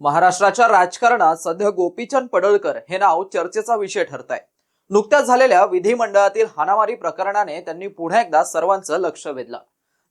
महाराष्ट्राच्या राजकारणात सध्या गोपीचंद पडळकर हे नाव चर्चेचा विषय ठरत आहे नुकत्याच झालेल्या विधिमंडळातील हाणामारी प्रकरणाने त्यांनी पुन्हा एकदा सर्वांचं लक्ष वेधलं.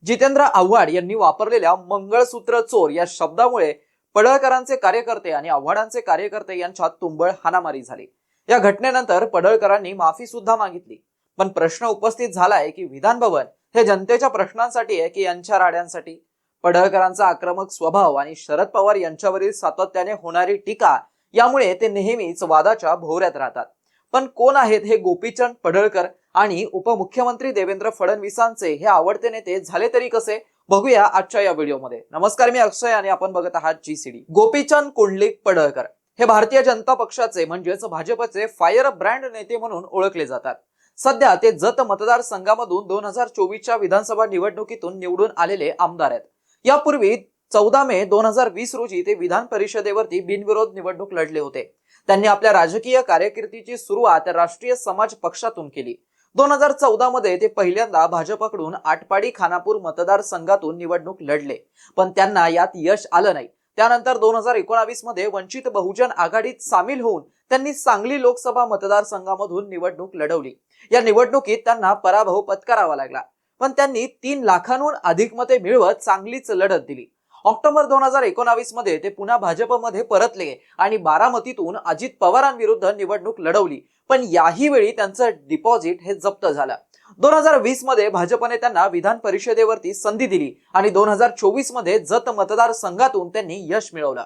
जितेंद्र आव्हाड यांनी वापरलेल्या मंगळसूत्र चोर या शब्दामुळे पडळकरांचे कार्यकर्ते आणि आव्हाडांचे कार्यकर्ते यांच्यात तुंबळ हाणामारी झाली. या घटनेनंतर पडळकरांनी माफी सुद्धा मागितली. पण प्रश्न उपस्थित झालाय की विधान भवन हे जनतेच्या प्रश्नांसाठी आहे की यांच्या राड्यांसाठी? पडळकरांचा आक्रमक स्वभाव आणि शरद पवार यांच्यावरील सातत्याने होणारी टीका यामुळे ते नेहमीच वादाच्या भोवऱ्यात राहतात. पण कोण आहेत हे गोपीचंद पडळकर आणि उपमुख्यमंत्री देवेंद्र फडणवीसांचे हे आवडते नेते झाले तरी कसे? बघूया आजच्या या व्हिडिओमध्ये. नमस्कार मी अक्षय आणि आपण बघत आहात जी सीडी गोपीचंद कुंडलिक पडळकर हे भारतीय जनता पक्षाचे म्हणजेच भाजपचे फायर ब्रँड नेते म्हणून ओळखले जातात. सध्या ते जत मतदारसंघामधून दोन हजार चोवीसच्या विधानसभा निवडणुकीतून निवडून आलेले आमदार आहेत. यापूर्वी चौदा मे दोन हजार वीस रोजी ते विधान परिषदेवरती बिनविरोध निवडणूक लढले होते. त्यांनी आपल्या राजकीय कारकिर्दीची सुरुवात राष्ट्रीय समाज पक्षातून केली. दोन हजार चौदा मध्ये ते पहिल्यांदा भाजपकडून आटपाडी खानापूर मतदारसंघातून निवडणूक लढले. पण त्यांना यात यश आलं नाही. त्यानंतर दोन हजार एकोणावीसमध्ये वंचित बहुजन आघाडीत सामील होऊन त्यांनी सांगली लोकसभा मतदारसंघामधून निवडणूक लढवली. या निवडणुकीत त्यांना पराभव पत्करावा लागला. पण त्यांनी तीन लाखांहून अधिक मते मिळवत चांगलीच लढत दिली. ऑक्टोबर दोन हजार एकोणावीसमध्ये ते पुन्हा भाजपमध्ये परतले आणि बारामतीतून अजित पवारांविरुद्ध निवडणूक लढवली. पण याही वेळी त्यांचं डिपॉझिट हे जप्त झालं. दोन हजार वीसमध्ये भाजपने त्यांना विधान परिषदेवरती संधी दिली आणि दोन हजार चोवीसमध्ये जत मतदारसंघातून त्यांनी यश मिळवलं.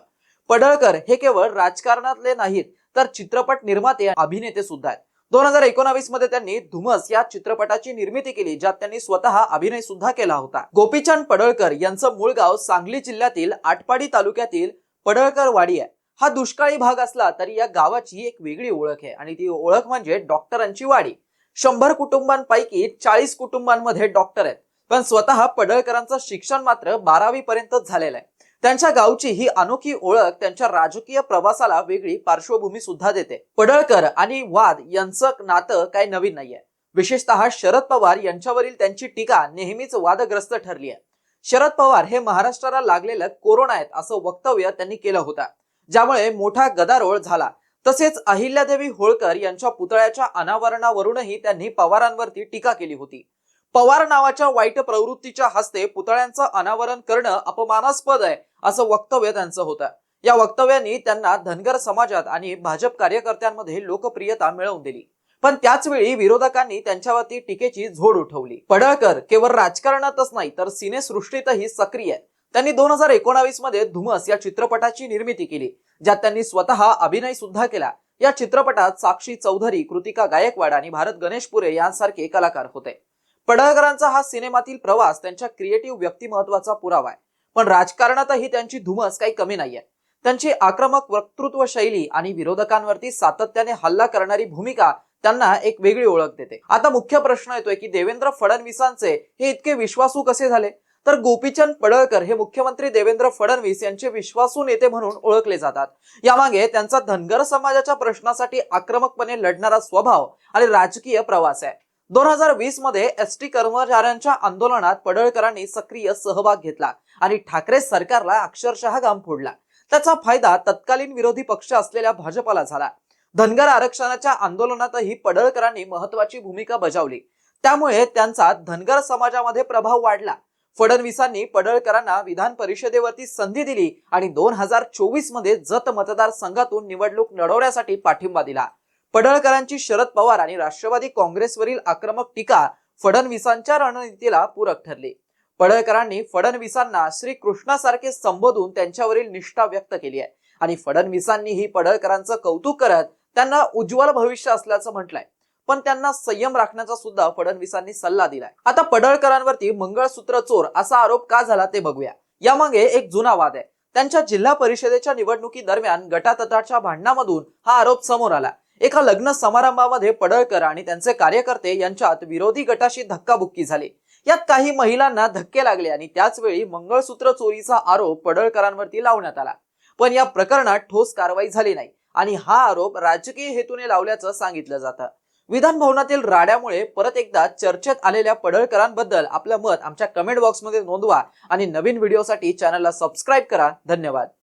पडळकर हे केवळ राजकारणातले नाहीत तर चित्रपट निर्माते अभिनेते सुद्धा आहेत. दोन हजार एकोणावीसमध्ये त्यांनी धुमस या चित्रपटाची निर्मिती केली ज्यात त्यांनी स्वतः अभिनय सुद्धा केला होता. गोपीचंद पडळकर यांचं मूळ गाव सांगली जिल्ह्यातील आटपाडी तालुक्यातील पडळकर वाडी आहे. हा दुष्काळी भाग असला तरी या गावाची एक वेगळी ओळख आहे आणि ती ओळख म्हणजे डॉक्टरांची वाडी. शंभर कुटुंबांपैकी चाळीस कुटुंबांमध्ये डॉक्टर आहेत. पण स्वतः पडळकरांचं शिक्षण मात्र बारावी पर्यंत झालेलं आहे. त्यांच्या गावची ही अनोखी ओळख त्यांच्या राजकीय प्रवासाला वेगळी पार्श्वभूमी सुद्धा देते. पडळकर आणि वाद यांचं नातं काही नवीन नाहीये. विशेषतः शरद पवार यांच्यावरील त्यांची टीका नेहमीच वादग्रस्त ठरली आहे. शरद पवार हे महाराष्ट्राला लागलेलं कोरोना आहेत असं वक्तव्य त्यांनी केलं होतं. ज्यामुळे मोठा गदारोळ झाला. तसेच अहिल्यादेवी होळकर यांच्या पुतळ्याच्या अनावरणावरूनही त्यांनी पवारांवरती टीका केली होती. पवार नावाच्या वाईट प्रवृत्तीच्या हस्ते पुतळ्यांचं अनावरण करणं अपमानास्पद आहे. असं वक्तव्य त्यांचं होतं. या वक्तव्यांनी त्यांना धनगर समाजात आणि भाजप कार्यकर्त्यांमध्ये लोकप्रियता मिळवून दिली. पण त्याच वेळी विरोधकांनी त्यांच्यावरती टीकेची झोड उठवली. पडळकर केवळ राजकारणातच नाही तर सिनेसृष्टीतही सक्रिय आहे त्यांनी दोन हजार एकोणावीसमध्ये धुमस या चित्रपटाची निर्मिती केली ज्यात त्यांनी स्वतः अभिनय सुद्धा केला. या चित्रपटात साक्षी चौधरी कृतिका गायकवाड आणि भारत गणेशपुरे यांसारखे कलाकार होते. पडळकरांचा हा सिनेमातील प्रवास त्यांच्या क्रिएटिव्ह व्यक्तिमत्वाचा पुरावा आहे. पण राजकारणातही त्यांची धुमस काही कमी नाहीये. त्यांची आक्रमक वक्तृत्व शैली आणि विरोधकांवरती सातत्याने हल्ला करणारी भूमिका त्यांना एक वेगळी ओळख देते. आता मुख्य प्रश्न येतोय की देवेंद्र फडणवीसांचे हे इतके विश्वासू कसे झाले? तर गोपीचंद पडळकर हे मुख्यमंत्री देवेंद्र फडणवीस यांचे विश्वासू नेते म्हणून ओळखले जातात. यामागे त्यांचा धनगर समाजाच्या प्रश्नासाठी आक्रमकपणे लढणारा स्वभाव आणि राजकीय प्रवास आहे. दोन हजार वीसमध्ये एस टी कर्मचाऱ्यांच्या आंदोलनात पडळकरांनी सक्रिय सहभाग घेतला आणि ठाकरे सरकारला अक्षरशः गाम फोडला. त्याचा फायदा तत्कालीन विरोधी पक्ष असलेल्या भाजपाला झाला. धनगर आरक्षणाच्या आंदोलनातही पडळकरांनी महत्वाची भूमिका बजावली. त्यामुळे त्यांचा धनगर समाजामध्ये प्रभाव वाढला. फडणवीसांनी पडळकरांना विधान परिषदेवरती संधी दिली आणि दोन हजार चोवीसमध्ये जत मतदारसंघातून निवडणूक लढवण्यासाठी पाठिंबा दिला. पडळकरांची शरद पवार आणि राष्ट्रवादी काँग्रेसवरील आक्रमक टीका फडणवीसांच्या रणनीतीला पूरक ठरली. पडळकरांनी फडणवीसांना श्री कृष्णासारखे संबोधून त्यांच्यावरील निष्ठा व्यक्त केली आहे. आणि फडणवीसांनीही पडळकरांचं कौतुक करत त्यांना उज्ज्वल भविष्य असल्याचं म्हटलंय. पण त्यांना संयम राखण्याचा सुद्धा फडणवीसांनी सल्ला दिलाय. आता पडळकरांवरती मंगळसूत्र चोर असा आरोप का झाला ते बघूया. यामागे एक जुना वाद आहे. त्यांच्या जिल्हा परिषदेच्या निवडणुकी दरम्यान गटातटाच्या भांडणामधून हा आरोप समोर आला. एका लग्न समारंभामध्ये पडळकर आणि त्यांचे कार्यकर्ते यांच्यात विरोधी गटाशी धक्काबुक्की झाली. यात काही महिलांना धक्के लागले आणि त्याच वेळी मंगळसूत्र चोरीचा आरोप पडळकरांवरती लावण्यात आला. पण या प्रकरणात ठोस कारवाई झाली नाही आणि हा आरोप राजकीय हेतूने लावल्याचं सांगितलं जातं. विधान भवनातील राड्यामुळे परत एकदा चर्चेत आलेल्या पडळकरांबद्दल आपलं मत आमच्या कमेंट बॉक्समध्ये नोंदवा आणि नवीन व्हिडिओसाठी चॅनलला सबस्क्राईब करा. धन्यवाद.